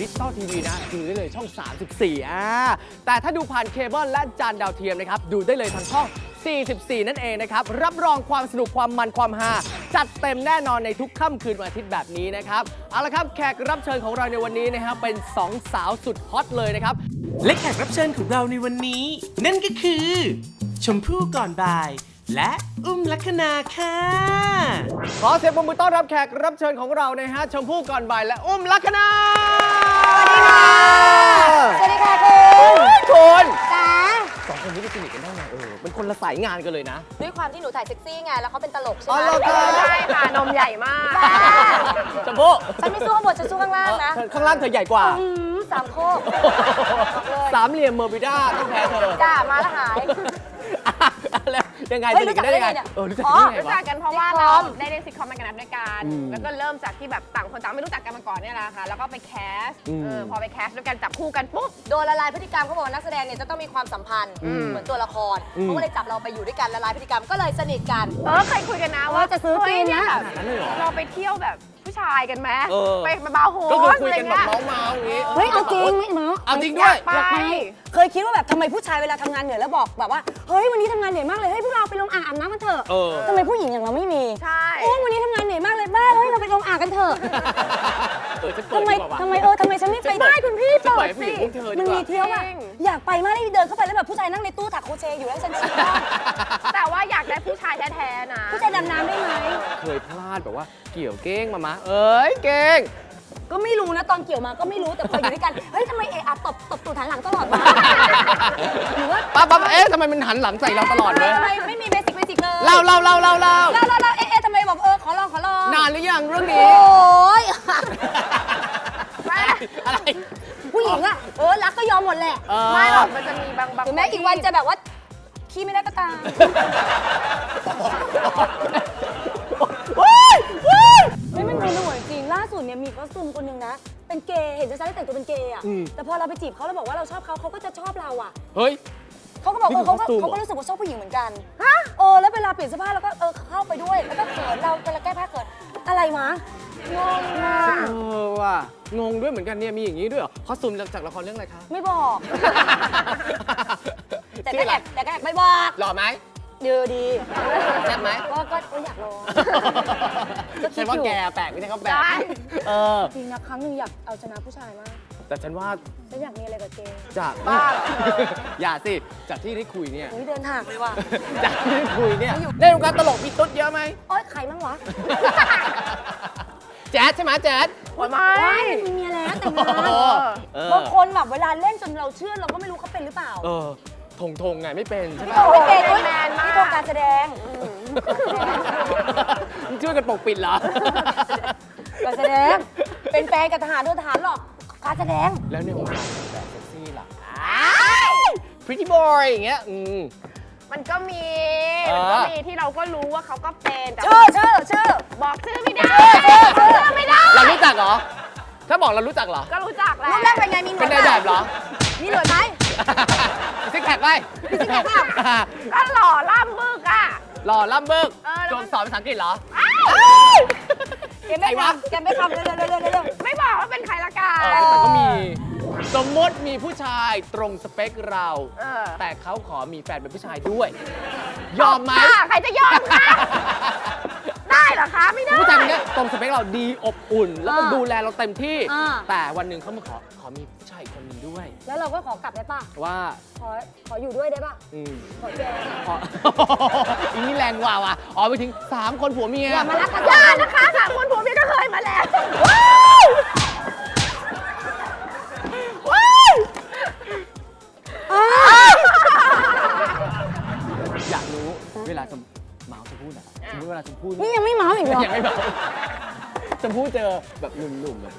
ดูทางดิจิตอลทีวีนะดูได้เลยช่อง 34อ่าแต่ถ้าดูผ่านเคเบิลและจานดาวเทียมนะครับ ดูได้เลยทางช่อง 44 นั่นเองนะครับ รับรองความสนุกความมันความฮาจัดเต็มแน่นอนในทุกค่ำคืนวันอาทิตย์แบบนี้นะครับ เอาละครับแขกรับเชิญของเราในวันนี้นะครับเป็นสองสาวสุดฮอตเลยนะครับ และแขกรับเชิญของเราในวันนี้ นั่นก็คือ ชมพู่ก่อนบ่าย และอุ้มลัคนาค่ะ ขอเสียงปรบมือต้อนรับแขกรับเชิญของเรานะฮะชมพู่ก่อนบ่ายและอุ้มลัคนา สวัสดีค่ะคุณคุณจ๋าสองคนนี้ไปสนิทกันได้ไงเออเป็นคนละสายงานกันเลยนะ ด้วยความที่หนูถ่ายเซ็กซี่ไง แล้วเขาเป็นตลกใช่อ๋อไหมเหรอครับใช่ค่ะนมใหญ่มากชมพู่ฉันไม่สู้ข้างบนฉันสู้ข้างล่างนะเออข้างล่างเธอใหญ่กว่า อืมสามโคกเลยสามเหลี่ยมเมอร์บิด้าต้องแพ้เธอ จ้ามาแล้วหายแล้ว ยังไงเฮ้สยนิทกันได้ยังไงรู้จักได้ไงเนี่ย เออรู้จักอ๋อได้ไงรู้จัวะกกันเพราะว่าซิทคเราอมได้เล่นซิทคอมกันด้วยกันอืมแล้วก็เริ่มจากที่แบบต่างคนต่างไม่รู้จักกันมาก่อนเนี่ยแหละค่ะแล้วก็ไปแคสอืม เออพอไปแคสด้วยกันจับคู่กันปุ๊บ โดนละลายพฤติกรรมเขาบอกว่านักแสดงเนี่ยจะต้องมีความสัมพันธ์อืมเหมือนตัวละครอืม เขาก็เลยจับเราไปอยู่ด้วยกันละลายพฤติกรรมก็เลยสนิทกัน เออเคยคุยกันนะว่าว่าจะซื้อเฮ้ยกินนะเยแบบขนาดนั้นเลยเหรอเราไปเที่ยวแบบผู้ ชายกันไหมเออไปบาร์โฮสก็คือคุยอะไรกันแบเงี้บยเมาส์เมาส์อย่างงี้ เฮ้ยเอาจริงไม่เมาส์เอาจริงด้วย ไปอยากไปเคยคิดว่าแบบทำไมผู้ชายเวลาทำงานเหนื่อยแล้วบอกแบบว่าเฮ้ยวันนี้ทำงานเหนื่อยมากเลยเฮ้ยพวกเราไปลงอ่างอาบน้ำกันเถอะเออ ทำไมผู้หญิงอย่างเราไม่มีใช่ โอ้วันนี้ทำงานเหนื่อยมากเลยบ้าเฮ้ยเราไปลงอ่างกันเถอะเออฉันเปิดทำไมดีกว่าวะ ทำไมเออทำไมฉันไม่ไปได้คุณพี่ฉันเปิปล่อยดให้ผู้หญิงพสิวกเธอดีมันกมีว่าเที่ยวอะจริง อยากไปมากเลยเดินเข้าไปแล้วแบบผู้ชายนั่งในตู้ถักโครเชต์อยู่แล้วฉันชิบ้าง แต่ว่าอยากได้ผู้ชายแท้ๆนะ ผู้ชายดำน้ำได้ไหม เคยพลาดแบบว่าเกี่ยวเก้งมามาเอ้ยเก้ง ก็ไม่รู้นะตอนเกี่ยวมาก็ไม่รู้แต่พออยู่ด้วยกัน เฮ้ยทำไมเอะอะตบตบตูดหันหลังตลอดวะหรือว่าปั๊บปั๊บเอ๊ะทำไมมันหันหลังใส่เราตลอดเลยทำไมไม่มีเบสิกเบสิกเลยเล่าเล่าเล่าเล่าเล่าเล่าเล่าเล่าเอ๊ะเอ๊ะทำไมแบบเออขอลองขอลองนานหรือยังเรื่องโอนี้้ยอะไร ผู้หญิงอะเออรักก็ยอมหมดแหละ เออ ไม่หรอกมันจะมีบางบางถึงแม้อีกวันจะแบบว่า ขี้ไม่ได้ก็ตามไม่มันเป็นหัวจริง ล่าสุดเนี่ยมีคอสตูมคนหนึ่งนะ เป็นเกย์ เห็นจะใช้แต่งตัวเป็นเกย์อะอืมแต่พอเราไปจีบเขาแล้วบอกว่าเราชอบเขาเขาก็จะชอบเราอะเฮ้ย เขาก็บอกนี่เอคืออเขาก็คอสตูมเหรอเขาก็รู้สึกว่าชอบผู้หญิงเหมือนกัน ฮะ เออ แล้วเวลาเปลี่ยนเสื้อผ้าเราก็เออเข้าไปด้วย แล้วก็เขินเราเวลาแก้ผ้าเขินอะไรวะ งงมากเออว่ะงงด้วยเหมือนกันเนี่ยมีอย่างนี้ด้วยเหรอคอสตูมจากละครเรื่องอะไรคะ ไม่บอก แต่ชื่ก็ออะไร แอบแต่ก็แอบไม่บอกหล่อไหมเดียวดีแซ่บไหม ก็ก็ก็อยากลองก็คิฉัดนว่าอยู่ แกแปลกไม่ใช่เขาแปลกเออ จริงนะครั้งหนึ่งอยากเอาชนะผู้ชายมากแต่ฉันว่าฉันอยากมีอะไรกับเกย์จากบ้าอย่าสิ จากที่ได้คุยเนี่ย อุ้ยเดินห่างเลยว่ะ จากที่ได้คุยเนี่ยในวงการตลกมีตุ๊ดเยอะไหม โอ๊ยใครมั่งวะ แจ๊ดใช่ไหมแจ๊ดโอ้ยไม่ว้ายมันมีเมียแล้วแต่งงานเออ เออ บางคนแบบเวลาเล่นจนเราเชื่อเราก็ไม่รู้เขาเป็นหรือเปล่าเออทงทงไงไม่เป็นใช่ไหมไม่เป็นโอ้อุ้ยยแมนมากนี่โครงการแสดงมึงช่วยกันปกปิดเหรอ การแสดง เป็นแฟนกับทหารด้วยทหารหรอกการแสดงแล้วในวงการแบบเซ็กซี่ล่ะ pretty boy อย่างเงี้ยอืม มันก็มี เออ มันก็มีที่เราก็รู้ว่าเขาก็เป็นแต่ชื่อชื่อชื่อ บอกชื่อไม่ได้ชื่อชื่อชื่อไม่ได้ เรารู้จักเหรอ ถ้าบอกเรารู้จักเหรอ ก็รู้จักแหละรูปแรกเป็นไงมีหนวเป็ดนนายแบบเหรอ มีหนวดไหม ซิกแพคไปมีซิกแพคเปล่า ก็หล่อล่ำบึกอะ หล่อล่ำเบิกเออแล้วจมันงสอนภาษาอังกฤษเหรอแกไม่ใครวะ ทำแกไม่ทำเร็วเร็วเร็วเร็วเร็วไม่บอกว่าเป็นใครละกันเออแต่ก็มี สมมติมีผู้ชายตรงสเปคเรา เออ แต่เขาขอมีแฟนเป็นผู้ชายด้วย ยอมไหมค่ะใครจะยอมคะ ได้เหรอคะ ไม่ได้ ผู้ชายคนเนี้ยตรงสเปคเราดีอบอุ่น แล้วก็อ่าดูแลเราเต็มที่ อ่า แต่วันหนึ่งเขามาขอขอมีผู้ชายอีกคนหนึงด้วย แล้วเราก็ขอกลับได้ป่ะ ว่าขอ ขออยู่ด้วยได้ป่ะ อืมขอแกขอ อีนี่แรงกว่าว่ะอ๋อไปถึง 3 คนผัวเมีย อย่ามารักกันอย่านะคะสามคนผัวเมียก็เคยมาแล้ว อยากรู้เวลาจะเมาจะพูดอะสมมติเวลาจะพูดนี่ยังไม่เมาอีกเหรอยังไม่เมาจะพูดเจอแบบหนุ่มๆแบบ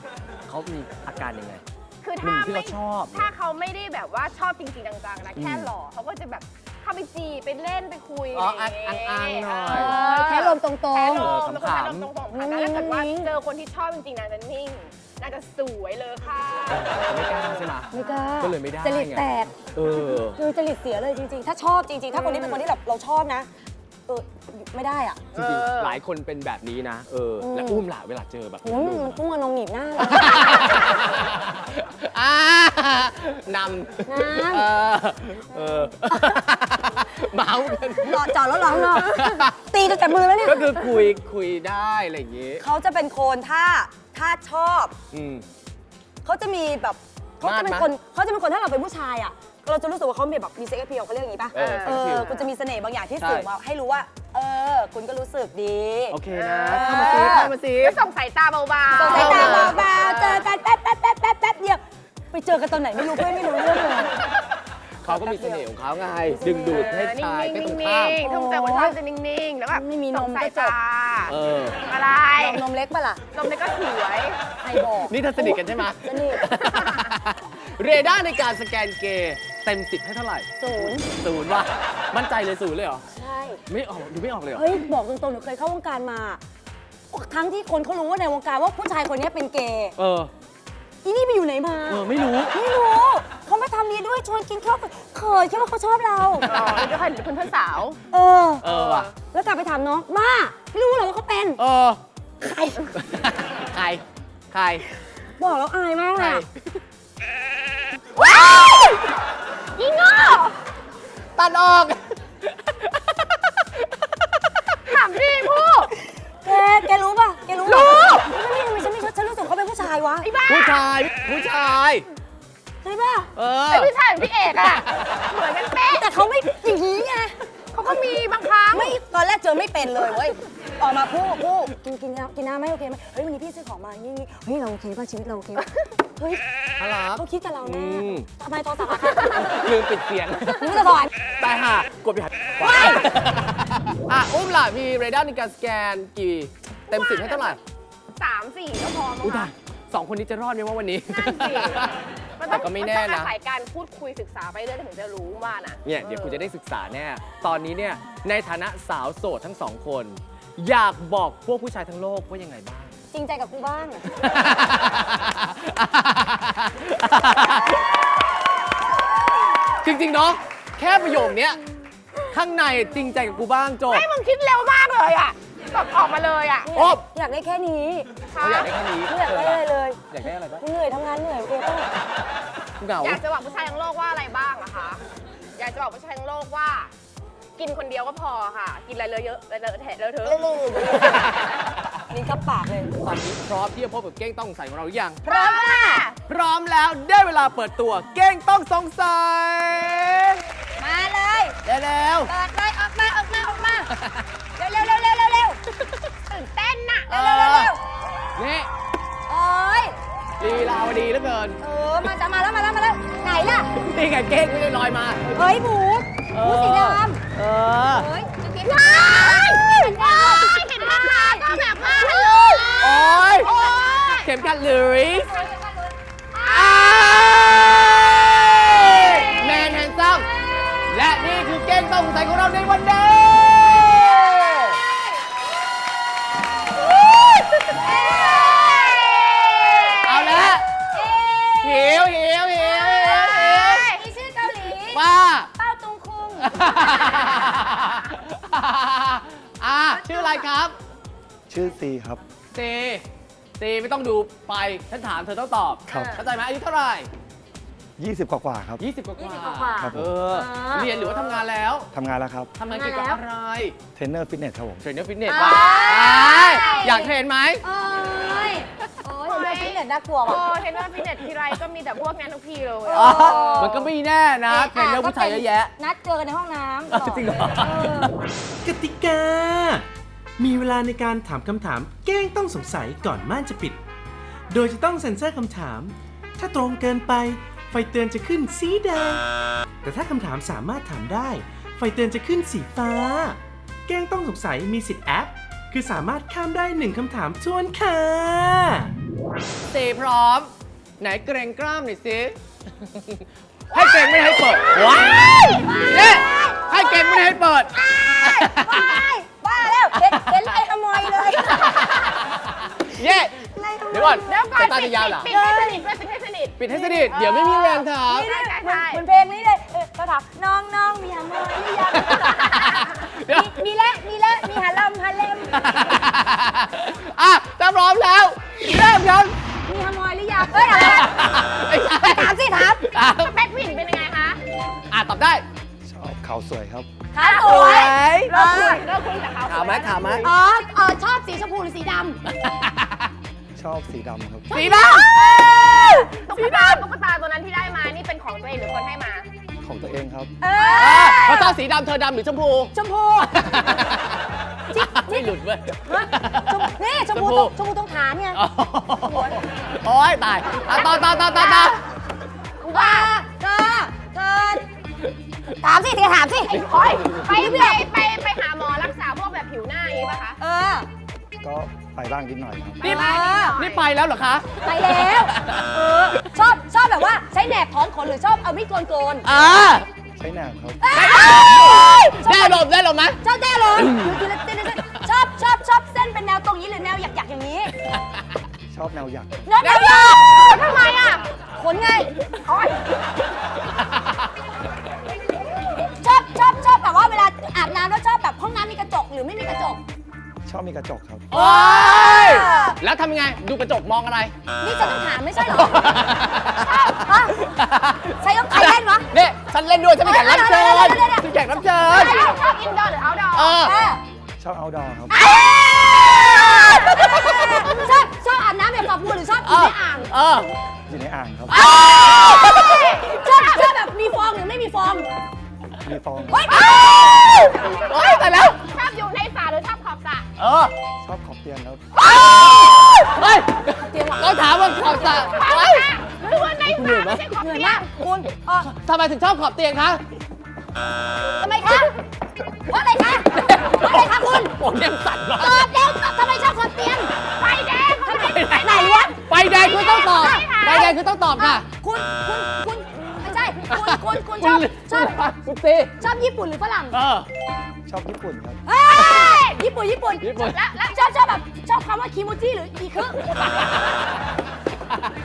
เขามีอาการยังไง คือหนึ่ถ้างที่ไม่เราชอบ ถ้าเขาไม่ได้แบบว่าชอบจริงๆจังๆนะแค่อืมหล่อเขาก็จะแบบ เข้าไปจีบไปเล่นไปคุยอ๋ออะไรอย่างเงี้อ้างๆหน่อยเแค่ลมตรงแค่ลเออมแล้วก็แค่ลมขำๆตรงๆค่ะแต่ถ้าเกิดว่านิ่งๆเจอคนที่ชอบจริงๆนะจะนิ่งน่าจะสวยเลยค่ะ ไม่กล้าใช่ไหมไม่กล้าก็เลยไม่ได้จริตไง แตก เออ คือจริตเสียเลยจริงๆ ถ้าชอบจริงๆ ถ้าคนนี้เป็นคนที่แบบเราชอบนะ เออไม่ได้อะจริงๆหลายคนเป็นแบบนี้นะ เอออืมและอุ้มล่ะเวลาเจอแบบโอ้ยมันพุ่งมานงหนีบหน้าเลยอ่านำนำ เออเออเมาส์กัน รอจอดแล้วร้องเนาะตีจนแต่มือแล้วเนี่ยก็คือคุยคุยได้อะไรอย่างงี้ เขาจะเป็นคนถ้าถ้าชอบ อืม เขาจะมีแบบเขาจะเป็นมาดไหมคนเขาจะเป็นคนถ้าเราเป็นผู้ชายอะ เราจะรู้สึกว่าเขามีแบบมีเซ็กซ์เพียวเขาเรียกอย่างนี้ป่ะเออเอ sex อ appeal คุณจะมีเสน่ห์บางอย่างที่ใช่สื่อมาให้รู้ว่า เออ คุณก็รู้สึกดีโอเคนะเข้ามาซิเข้ามาซิ ก็ส่งสายตาเบาๆ ส่งสายตาเบาๆเจอกันแป๊บแป๊บแป๊บแป๊บแป๊บเดียวไปเจอกันตอนไหนไม่รู้เพื่อนไม่รู้เรื่องเลย เขาก็มีเสน่ห์ของเขาไง ดึงดูดให้ชายไม่นิ่ตรงงข้ามๆถ้าเจอคนชอบจะนิ่งๆ แล้วแบบไม่มีนมส่งสายก็จบตาเออ อะไรนมนมเล็กปะล่ะนมนี่ก็สวย ใครบอก นี่เธอสนิทกันใช่ไหม สนิท เรดาร์ในการสแกนเกย์เต็มสิบให้เท่าไหร่ศูนย์ศูนย์ว่ะมั่นใจเลยศูนย์เลยเหรอ ใช่ ไม่ออกดูไม่ออกเลยเหรอ เฮ้ย บอกตรงๆหนูเคยเข้าวงการมา ทั้งที่คนเขารู้ว่าในวงการว่าผู้ชายคนนี้เป็นเกย์เออ อีนี่ไปอยู่ไหนมา เออ ไม่รู้ ไม่รู้ เขามาทำนี้ด้วยชวนกินข้าวเคยคิดว่าเขาชอบเรา อ๋อเดี๋ยวค่ะเพื่อนเพื่อนสาว เออ เออว่ะ แล้วกลับไปถามน้องว่าไม่รู้เหรอว่าเขาเป็นเออ ใคร ใคร ใคร บอกแล้วอายมากใคเลรยอะ ยิ่งโง่ตัดออก ถามพี่พูดแกแกรู้ป่ะ แกรู้รู้ไม่ทำไมฉันไม่ฉันรู้สึกเขาเป็นผู้ชายวะไอ้บ้าผู้ชาย ผู้ชาย ใช่ป่ะ เออ ไอ้พี่ชายของพี่เอกอะเหมือนกันเป๊ะแต่เขาไม่อย่างนี้ไงเขาก็มีบางครั้งไม่ตอนแรกเจอไม่เป็นเลยเว้ย ออกมาพูดพูดกินกินน้ำกินน้ำไหมโอเคไหมเฮ้ยวันนี้พี่ซื้อของมานี่นี่เฮ้ยเราโอเคป่ะชีวิตเราโอเคป่ะ เฮ้ยอะไรเขาคิดกับเราแน่อืม ทำไมโทรศัพท์อะคะลืมปิดเสียง นึกจะถอยตายห่ากดไปหาอะ อุ้มล่ะ มีเรดาร์ในการสแกนกี่ เต็มสิบให้เท่าไหร่ สามสี่ก็พอมั้อุ้ยงตาคะยสองคนนี้จะรอดไหมว่าวันนี้ นั่นสิมันต้แต่องก็ไม่แน่มัต้องนะ อาศัยการพูดคุยศึกษาไปเรื่อยถึงจะรู้ว่านะเนี่ย เดี๋ยวคุณจะได้ศึกษาแน่ ตอนนี้เนี่ย ในฐานะสาวโสดทั้งสองคน อยากบอกพวกผู้ชายทั้งโลกว่ายังไงบ้าง จริงใจกับกูบ้าง จริงๆเนาะแค่ประโยคเนี้ยข้างในจริงใจกับกูบ้างจบให้มึงคิดเร็วมากเลยอะแบบออกมาเลยอะโอ๊บอยากได้แค่นี้เขาอยากได้แค่นี้ไม่อยากได้อะไรเลยอยากได้อะไรบ้างกูเหนื่อยทำงานเหนื่อยโอเคป่ะเหงาอยากจะบอกผู้ชายทั้งโลกว่าอะไรบ้างอะคะ อยากจะบอกผู้ชายทั้งโลกว่า กินคนเดียวก็พอค่ะ กินอะไรเลอะเยอะเลอะเทะเลอะเทอะนี่ก็ปากเลยตอนนี้พร้อมที่จะพบกับเก้งต้องสงสัยของเราหรือยัง พร้อมค่ะ พร้อมแล้วได้เวลาเปิดตัวเก้งต้องสงสัยมาเลยได้แล้วเปิดเลยออกมาออกมาออกมาเร็วเร็วเร็วเร็วเร็วเร็วตื่นเต้นน่ะเอเร็วเร็วอเร็วนี่โอ้ยลีลาวดีเหลือเกินเออมาจะมาแล้วมาแล้วมาแล้วไหนล่ะนี่ไงเก้งไม่ได้ลอยมาเฮ้ยหมูหมูสีด เออำเฮ้ยจะกินว้ายว้ายเห็นไหมคะก็แบบว่าฮัลโหลโอ้ยโอ้ยเข็มขัดหรือแมนแฮนซัมและนี่คือเก้งต้องใส่ของเราในวันนี้ อะชื่ออะไรครับชื่อซีครับ ซีซีไม่ต้องดูไปฉันถามเธอต้องตอบครับ เข้าใจไหมอายุเท่าไหร่20 กว่ากว่าๆครับ 20 กว่า20กว่าๆครับผมเออเรียนหรือว่าทำงานแล้วทำงานแล้วครับทำงานเกี่ยวกับอะไรเทรนเนอร์ฟิตเนสครับผม เทรนเนอร์ฟิตเนสว่ะอ้าย อยากเทรนไหมโอ้ยโอ้ย เดี๋ยวพี่เน็ตน่ากลัวโอ้ว่ะ เทรนเนอร์ฟิตเนสทีไรก็มีแต่พวกนั้นทุกทีเลยอ๋อมันก็ไม่แน่นะเทรนเนอร์ผู้ชายเยอะแยะ นัดเจอกันในห้องน้ำเออจริงเหรอเออกติกา มีเวลาในการถามคำถามแกล้งต้องสงสัยก่อนม่านจะปิด โดยจะต้องเซ็นเซอร์คำถาม ถ้าตรงเกินไป ไฟเตือนจะขึ้นสีแดง แต่ถ้าคำถามสามารถถามได้ ไฟเตือนจะขึ้นสีฟ้า แกล้งต้องสงสัยมีสิทธิ์แอป คือสามารถข้ามได้หนึ่งคำถามทวนค่ะ ซีพร้อม ไหนเกรงกล้ามหน่อยสิ ให้เกรงไม่ให้เปิดว้ายเนี่ยให้เกรงไม่ให้เปิด บ้าแล้วเห็นเห็นไล่ขโมยเลยเย่เดี๋ยวก่อนเดี๋ยวก่อน สายตาจะยาวเหรอ ปิดให้สนิทด้วยปิดให้สนิท ปิดให้สนิท เดี๋ยวไม่มีแรงถาม นี่ใช่เหมือนใช่เหมือนเพลงนี้เลยเออเขาถามน้องน้องมีหางอยหรือยังเดี๋ยว มีมีแล้วมีแล้วมีหาลมหาเลม อะถ้าพร้อมแล้ว เริ่มยังมีหางอยหรือยังเอ้ยอะไรไม่ใช่ถามสิถามอะสเปคผู้หญิงเป็นยังไงคะอะตอบได้ชอบเขาสวยครับ ขาสวยเลิกคุยเลิกคุยกับเขาถามไหมถามไหมอ๋อเออชอบสีชมพูหรือสีดชอบสีดำครับ สีดตุ๊กตาตุ๊กตาตัวนั้นที่ได้มานี่เป็นของตัวเองหรือคนให้มา ของตัวเองครับำเอำอะอเขาชอบสีดำเธอดำหรือชมพู ชมพู ไม่หลุดเว้ยชมนี่ชมพูชมพู ต้องชมพูต้องฐานไงอ๋อโอ้ยตายอะต่อต่อต่อต่อต่อว่าเธอเธอถามสิเธอถามสิโอ๊ยไปไปไปไปหาหมอรักษาพวกแบบผิวหน้าอย่างนี้ป่ะคะ เออ ก็ไปบ้างนิดหน่อยครับ นี่เออนี่ไปแล้วเหรอคะ ไปแล้ว เออ ชอบชอบแบบว่าใช้แหนบถอนขนหรือชอบเอามีดโกนโกน อ่า ใช้แหนบครับ ได้ลมได้ลมไหมชอบแน่เลยทีละทีละทีละชอบชอบชอบเส้นเป็นแนวตรงนี้หรือแนวหยักหยักๆอย่างนี้ชอบแนวหยักแนวหยักหยักทำไมอะขนไงโอ๊ยชอบชอบชอบแบบว่าเวลาอาบน้ำแล้วชอบแบบห้องน้ำมีกระจกหรือไม่มีกระจก ชอบมีกระจกครับ โอ้ยแล้วทำยังไง ดูกระจกมองอะไร นี่จะต้องถามไม่ใช่เหรอฮะใช้ต้องใครเล่นวะ เนี่ยฉันเล่นด้วยฉันเป็นแขกรับเชิญเดี๋ยวเดี๋ยวเดี๋ยวเดี๋ยวฉันแขกรับเชิญ ชอบอินดอร์หรือเอาท์ดอร์เออ เออชอบเอาดอครับ ชอบชอบอาบน้ำแบบฝักบัวหรือชอบอยู่ในอ่าง เออ อยู่ในอ่างครับ ชอบชอบแบบมีฟองหรือไม่มีฟองมีฟองเฮ้ยโอ้ยแต่แล้ว ชอบอยู่ใน เออชอบขอบเตียงครับเฮ้ยเขาถามว่าขอบสระเฮ้ยหรือว่าในสระไม่ใช่ขอบเหนื่อยเตียมางกคุณเออทำไมถึงชอบขอบเตียงคะทำไมคะว่าอะไรคะว่าอะไรคะคุณผมยังสั่นมาตอบแล้วทำไมชอบคนเตียงไฟแดงเขาไม่ได้ไหนวะ ไฟแดงคือต้องตอบไฟแดงคือต้องตอบค่ะ คุณคุณคุณไม่ใช่ คุณคุณคุณชอบชอบคุณตีชอบญี่ปุ่นหรือฝรั่งเออ ชอบญี่ปุ่นครับ เอ้ยญี่ปุ่นญี่ปุ่นญี่ปุ่น แล้วแล้วชอบชอบแบบชอบคำว่าคิโมจิหรืออีคือ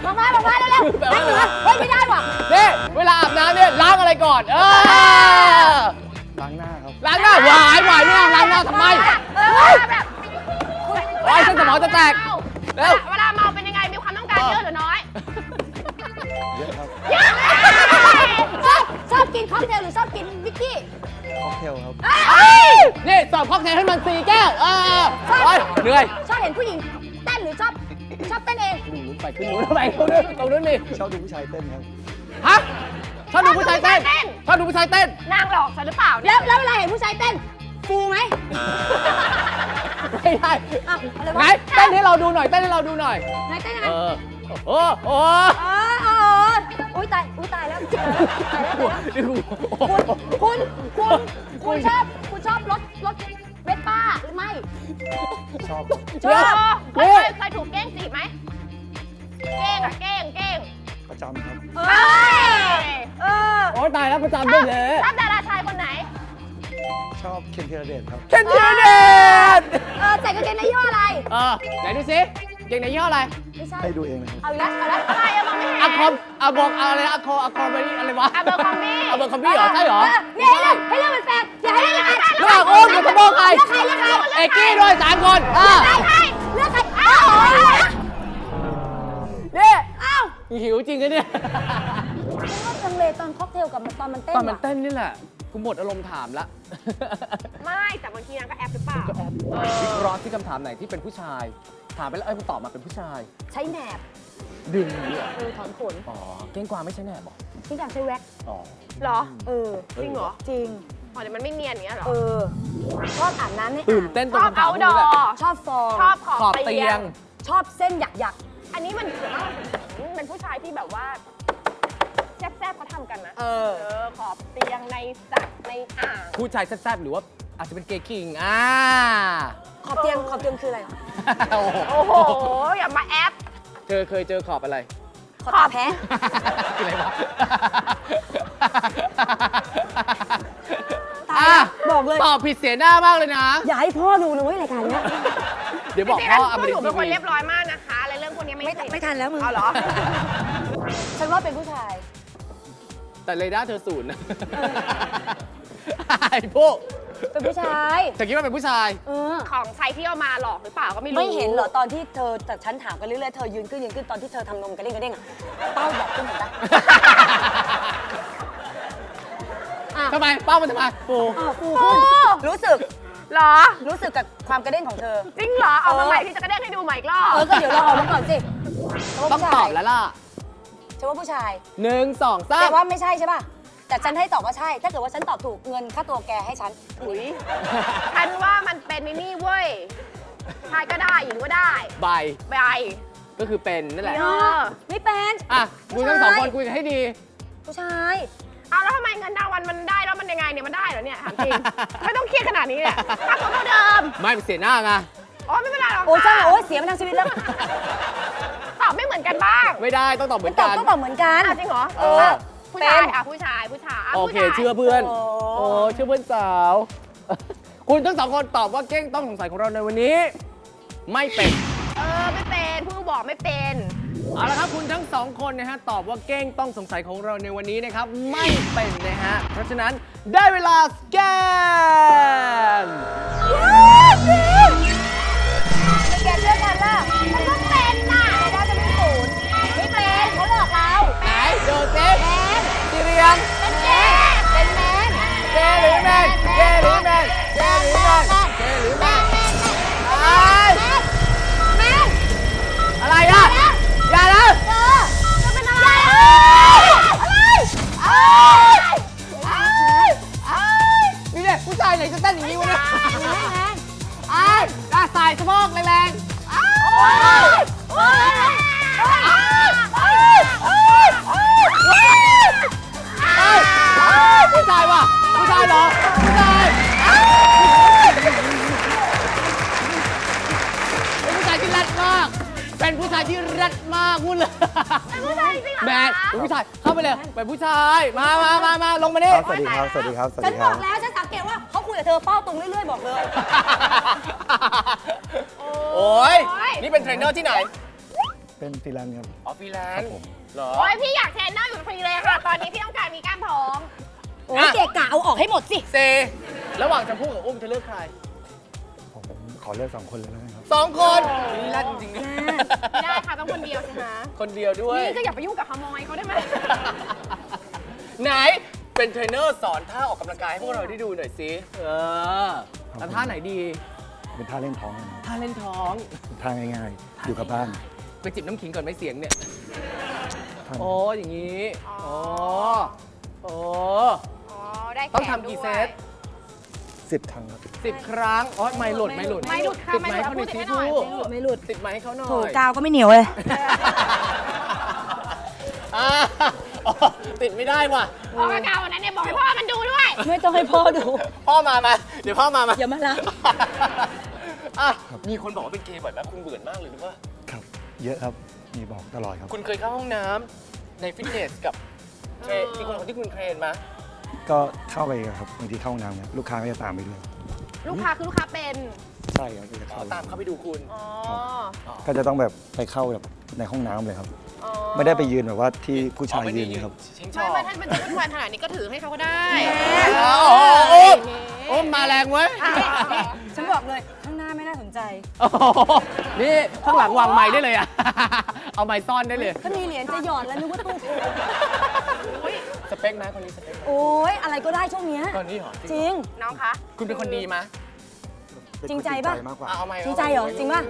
มามามามาเร็วๆนั่งเหนือเฮ้ยไม่ได้ว่ะนี่เวลาอาบน้ำเนี่ยล้างอะไรก่อน เออ ล้างหน้าครับ ล้างหน้าหวายหวายไม่เอาล้างหน้าทำไม เออเวลาแบบโอ้ยเส้นสมองจะแตกเวเร็ลาวเวลาเมาเป็นยังไงมีความต้องการเยอะหรือน้อย เยอะครับชอบ ชอบกินค็อกเทลหรือชอบกินวิกกี้ค็อกเทลครับนี่สอบค็อกเทลให้มันสี่แก้วเออโอ้ยเหนื่อยชอบเห็นผู้หญิงเต้นหรือชอบชอบเต้นเองขึ้นนู้นไปขึ้นนู้นไปตรงนู้นตรงนู้นนี่ชอบดูผู้ชายเต้นครับ ฮะชอบดูผู้ชายเต้นเต้นชอบดูผู้ชายเต้น นางหลอกฉันหรือเปล่าเนี่แล้ยวแล้วเวลาเห็นผู้ชายเต้นฟูไหมไม่ได้อะอะไรไหนวะเต้นให้เราดูหน่อยเต้นให้เราดูหน่อย ไหนเต้นยังไงเออโอ้โอ้อ๋ออ๋ อุ้ยตาย อุ้ยตายแล้วตายแล้วตายแล้วคุณ คุณ คุณ คุณชอบ คุณชอบรถ รถเวสป้าหรือไม่ ชอบชอบเคยเคยเคยถูกเก้งจีบไหม เก้งอะเก้งเก้งประจำครับเออเออโอ้ตายแล้วประจำด้วยเลยชอบดาราชายคนไหน ชอบเคนธีรเดชครับ เคนทีเดนเออใส่กางเกงในยี่ห้ออะไร เออไหนดูสิ เก่งในยี่ห้ออะไรไม่ใช่ ให้ดูเองนะครับ เอาอีกแล้วเอาอีกแล้วใครอะมองไม่เห็นอะคอมอะบอกอะไรนะอะคออะคอมอะไรวะอะเบอร์คอมบี้อะเบอร์คอมบี้เหรอใช่เหรอเนี่ยให้เล่นให้เล่นเป็นแฟนอย่าให้เล่นเป็นแฟนเลือกโอ้มกับสมองใครเลือกใครเลือกใครเอกกี้ด้วยสามคนเออเลือกใครเลือกใครอ้าวเนี่ยอ้าวหิวจริงนะเนี่ยก็จังเลยตอนค็อกเทลกับตอนมันเต้นตอนมันว่ะเต้นนี่แหละกูหมดอารมณ์ถามละไม่แต่บางทีนางก็แอบหรือเปล่าก็แอบวิเคราะห์ที่คำถามไหนที่เป็นผู้ชายถามไปแล้วเอ้ยมันตอบมาเป็นผู้ชาย ใช้แหนบดึงเนี่ยเออถอนขนอ๋อเก้งกวางไม่ใช่แน่บอกที่อยากใช้แว็กซ์อ๋อ เหรอ เออ จริงเหรอ จริง อ๋อเดี๋ยวมันไม่เนียนอย่างเงี้ยเหรอ เออชอบอาบน้ำในตื่นเต้นตชรงอบคำถาเอามพวกดนี้อแหละชอบฟองชอบขอบเตียงชอบเส้นหยักหยักอันนี้มันถือว่ามันเป็นผู้ชายที่แบบว่าแซ่บๆเขาทำกันนะเออ เออ ขอบเตียงในสระในอ่าง ผู้ชายแซ่บๆหรือว่าอาจจะเป็นเกย์คิงอ่า ขอบเตียงขอบเตียงคืออะไรวะโอ้โหโอ้โห อย่ามาแอป เธอเคยเจอขอบอะไร ขอบตาแพ้คืออะไรวะตายแล้วบอกเลย ตอบผิดเสียหน้ามากเลยนะ อย่าให้พ่อดูนะเว้ยรายการเนี้ยเดี๋ยวจบอกริงๆพ่แล้วออพมวกหรินนูทเป็นคนร์ทีเรีวียบร้อยมากนะคะ อะไรเรื่องพวกนี้ไม่ไม่สิไม่ทันแล้วมึงเอาเหรอ ฉันว่าเป็นผู้ชาย แต่เรดาร์เธอศูนย์นะไอ้พวก เป็นผู้ชายเธอคิดว่าเป็นผู้ชาย เออ ของใช้ที่เอามาหลอกหรือเปล่าก็ไม่รู้ไม่เห็นเหรอตอนที่เธอแต่ฉันถามกันเรื่อยๆเธอยืนขึ้นยืนขึ้นตอนที่เธอทำนมกระเด้งกระเด้งอะเป้าแบบขึ้นเห็นปะอะทำไมเป้ามันทำไมปูอ้าวฟูขึ้นรู้สึกเหรอ รู้สึกกับความกระเด้งของเธอ จริงเหรอ เอามาเออใหม่ที่จะกระเด้งให้ดูใหม่อีกรอบเออก็เดี๋ยวเราออกมาก่อนสิฉันว่าต้องผู้ตชาอยบแล้วล่ะฉันว่าผู้ชายหนึ่งสองสาแต่มว่าไม่ใช่ใช่ป่ะ แต่ฉันให้ตอบว่าใช่ ถ้าเกิดว่าฉันตอบถูกเงินค่าตัวแกให้ฉันอุ้ยฉันว่ามันเป็นนี่นี่เว้ยชายก็ได้หญิงก็ได้ใบใบก็คือเป็นนั่นแหละ เออไม่เป็นอะคุยทั้งสองคนผู้ชายคุยกันให้ดี ผู้ชายเอาแล้วทำไมเงินรางวัลมันได้แล้วมันยังไงเนี่ยมันได้เหรอเนี่ยถามจริง ไม่ต้องเครียดขนาดนี้เนี่ยค่าตัวเท่าเดิมไม่เป็นเสียหน้าไงอ๋อไม่เป็นไรหรอกโอ้ค่ะจ้าโอ้ยเสียมาทั้งชีวิตแล้วตอบไม่เหมือนกันบ้างไม่ได้ต้องตอบเหมืมัอนนตอบกันต้องตอบเหมือนกันอะจริงเหรอเออะ ผู้ชายเป็นอะผู้ชายผู้ชายะโอเคผู้ชายเชื่อเพื่อนโอ้โอ้เชื่อเพื่อนสาว คุณทั้งสองคนตอบว่าเก้งต้องสงสัยของเราในวันนี้ ไม่เป็นเออไม่เป็นผู้บอกไม่เป็นเอาละครับคุณทั้งสองคนนะฮะตอบว่าเก้งต้องสงสัยของเราในวันนี้นะครับ ไม่เป็นนะฮะเพราะฉะนั้นได้เวลาสแกนแก เนี่ยผู้ชายไหนจะเต้นอย่างนี้วะเนี่ยแมนไอ้อะสายสะโพกแรงโอ้ยโอ้ยโอ้ยโอ้ยโอ้ยโอ้ยโอ้ยๆเอ้ยเอ้ยผู้ชายว่ะผู้ชายเหรอผู้ชายเอ้ยเป็นผู้ชายที่รัดมาก เป็นผู้ชายที่รัดมากพูดเลยเป็นผู้ชายจริงเหรอแมนเป็นผู้ชายเข้าไปเลยเป็นผู้ชายมามามามาลงมานี่ครับ สวัสดีครับ สวัสดีครับ สวัสฉันดีบครัอบ กแล้ว ฉันสังเกตว่าเขาคุยกับเธอเป้าตรงเรื่อยๆบอกเลย โอ้ยนี่เป็นเทรนเนอร์ที่ไหน เป็นฟรีแลนซ์ครับ ออฟฟิแลนครับด์ผม เหรอ โอ้ยพี่อยากเทรนเนอร์อยู่ฟรีเลยค่ะ ตอนนี้พี่ต้องการมีกล้ามท้อง โอ้ยเกะกะเอาออกให้หมดสิ เซ ระหว่างชมพู่กับอุ้มเธอเลือกใครผมขอเลือกสองคนเลยแล้วกันครับ สองคนรัดจริงๆนะไม่ได้ค่ะต้องคนเดียวสิคะคนเดียวด้วย นี่ก็อย่าไปยุ่งกับขโมยเขาได้ไหม ไหน เป็นเทรนเนอร์สอนท่าออกกำลังกายให้พวกเราได้ดูหน่อยสิเออแล้วท่าไหนดี เป็นท่าเล่นท้องนะครับท่าเล่นท้อง ท่าง่ายๆ อยู่กับบ้านไปจิบน้ำขิงก่อนไหมเสียงเนี่ย ท่าโอ้อย่างนี้อ๋อโอ้ อ๋อ ได้แขนต้องทำกี่เซต สิบครั้งครับสิบครั้งอ๋อไม่หลุดไม่หลุดไม่หลุดค่ะติดไม่ไม้หลุดเขาหน่อยสิพูดให้หน่อยผู้ไม่หลุด ติดไม้ให้เขาหน่อยโถกาวก็ไม่เหนียวเลยอ่าอ๋อ ติดไม่ได้ว่ะ พ่อกระกาววันนั้นเนี่ยบอกให้พ่อมันดูด้วย ไม่ต้องให้พ่อดู พ่อมามา เดี๋ยวพ่อมามาอย่ามารับ อะมีคนบอกว่าเป็นเกย์บ่อยมากคุณเบื่อมากเลยหรือว่า ครับ เยอะครับ มีบอกตลอดครับ คุณเคยเข้าห้องน้ำในฟิตเนสกับเทรนที่คนที่คุณเทรนมา ก็เข้าไปครับบางทีเข้าห้องน้ำเนี่ยลูกค้าก็จะตามไปด้วย ลูกค้าคือลูกค้าเป็น ใช่ครับก็จะอ๋อเข้าตามเข้าไปดูคุณ อ๋อ ก็จะต้องแบบไปเข้าแบบในห้องน้ำเลยครับอ๋อ ไม่ได้ไปยืนแบบว่าที่ผู้ชายยืนเลยครับ ชิงชไม่อบไม่ท่านเป็นเจ้าผู้ชายขนาดนี้ก็ถือให้เขาก็ได้โอ้โหโอ้โอ้มาแรงเว้ยฉันบอกเลยข้างหน้าไม่น่าสนใจ โอ้โหนี่ข้างหลังวางไม้ได้เลยอะ เอาไม้ซ่อนได้เลย ถ้ามีเหรียญจะหยอดแล้วนึกว่าตู้สเปคไหมคนนี้สเปคไหมโอ้ยอะไรก็ได้ช่วงเนี้ยตอนนี้เหรอจริง น้องคะคุณเป็นคนดีไหมจริงใจปะ มากกว่า อะเอาไม้จริงใจเหรอจริงปะ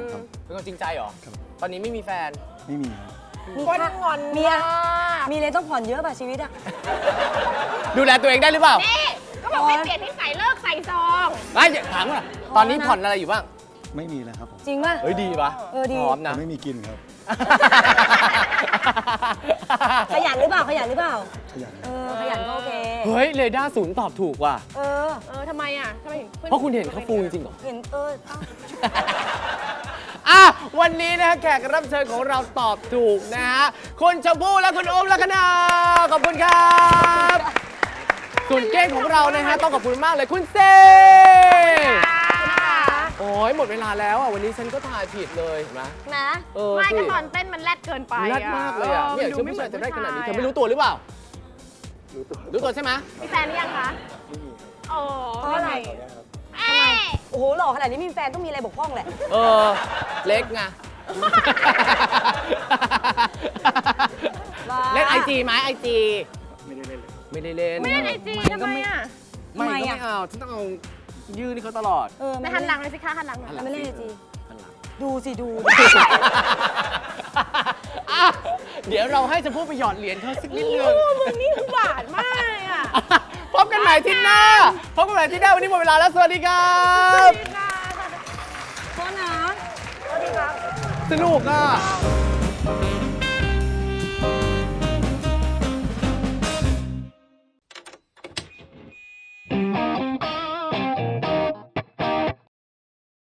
เป็นคนจริงใจเหรอ ครับ ตอนนี้ไม่มีแฟน ไม่มีครับ มีคนค่างอนมีอะมากมีอะไรต้องผ่อนเยอะป่ะชีวิตอะดูแลตัวเองได้หรือเปล่านี่ก็บอกให้เปลี่ยนที่ใส่เลิกใส่ซองไม่ถามว่าตอนนี้ผ่อนอะไรอยู่บ้าง ไม่มีแล้วครับผมจริงป่ะ เฮ้ยดีปะเออดี พร้อมแต่นะ ไม่มีกินครับ ขยันหรือเปล่าขยันหรือเปล่า ขยันเออขยันก็โอเค เฮ้ยเรดาร์ศูนย์ตอบถูกว่ะ เออ เออทำไมอะทำไมถึงพื่อนเพราะคุณเห็นเขาฟูจริงๆเหรอ เห็นเออเอ้า อะวันนี้นะฮะแขกรับเชิญของเราตอบถูกนะฮะคุณชมพู่และคุณอุ้มลัคนาขอบคุณครับส่วนเก้งของเรานะฮะต้องขอบคุณมากเลยคุณเซโอ้ยหมดเวลาแล้วอะวันนี้ฉันก็ถ่ายผิดเลยเห็นไหม นะเออไม่สิ ก็ตอนเต้นมันแรดเกินไปรัดมากเลยอะเนี่ยดูเชื่อไม่ผู้เหมืชาอยนจะได้ขนาดนี้ผู้เธชอไม่รู้ตัวหรือเปล่า รู้ตัวรู้ตัวใช่ไหมมีแฟนหรือยังคะ โอ้ เพราะอะไรเอ้ย โอ้โหหล่อขนาดนี้มีแฟนต้องมีอะไรบกพร่องแหละ เออ เล็กไง บ้า เล่นไอจีไหมไอจีไม่ได้เล่นเลยไม่ได้เล่น ไม่ได้ในจีทำไมอะไม่ทำไมก็อะไม่เอาฉันต้องเอายืนนี่เขาตลอด เออไม่หันหลังเลยสิคะหันหลังหน่อยหันหลังไม่เล่นไอจีหันหลังดูสิดู อะเดี๋ยวเราให้ชมพู่ไปหยอดเหรียญเขาสักนิดนึง มึงนี่หวานมากเลยอะพ บกันใหม่อาที่หน้า พบกันใหม่อาที่หน้า วันนี้หมดเวลาแล้ว สวัสดีครับโทษนะสนุกอะ